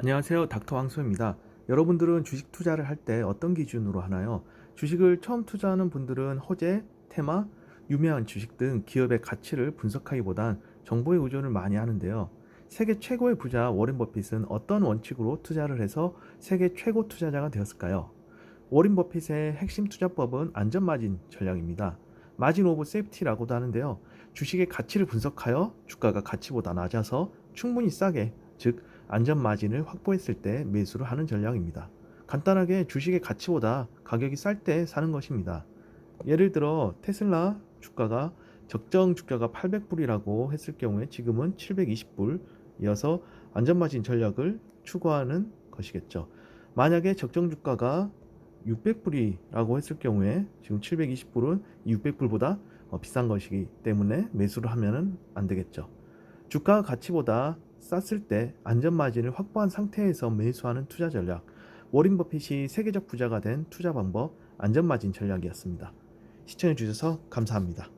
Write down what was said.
안녕하세요. 닥터 황소입니다. 여러분들은 주식 투자를 할 때 어떤 기준으로 하나요? 주식을 처음 투자하는 분들은 호재, 테마, 유명한 주식 등 기업의 가치를 분석하기보단 정보에 의존을 많이 하는데요. 세계 최고의 부자 워렌 버핏은 어떤 원칙으로 투자를 해서 세계 최고 투자자가 되었을까요? 워렌 버핏의 핵심 투자법은 안전 마진 전략입니다. 마진 오브 세이프티라고도 하는데요. 주식의 가치를 분석하여 주가가 가치보다 낮아서 충분히 싸게, 즉 안전 마진을 확보했을 때 매수를 하는 전략입니다. 간단하게 주식의 가치보다 가격이 쌀 때 사는 것입니다. 예를 들어 테슬라 주가가 적정 주가가 800불이라고 했을 경우에 지금은 720불 이어서 안전 마진 전략을 추구하는 것이겠죠. 만약에 적정 주가가 600불이라고 했을 경우에 지금 720불은 600불보다 어, 비싼 것이기 때문에 매수를 하면은 안 되겠죠. 주가 가치보다 쌌을 때 안전 마진을 확보한 상태에서 매수하는 투자 전략. 워린 버핏이 세계적 부자가 된 투자 방법 안전 마진 전략이었습니다. 시청해 주셔서 감사합니다.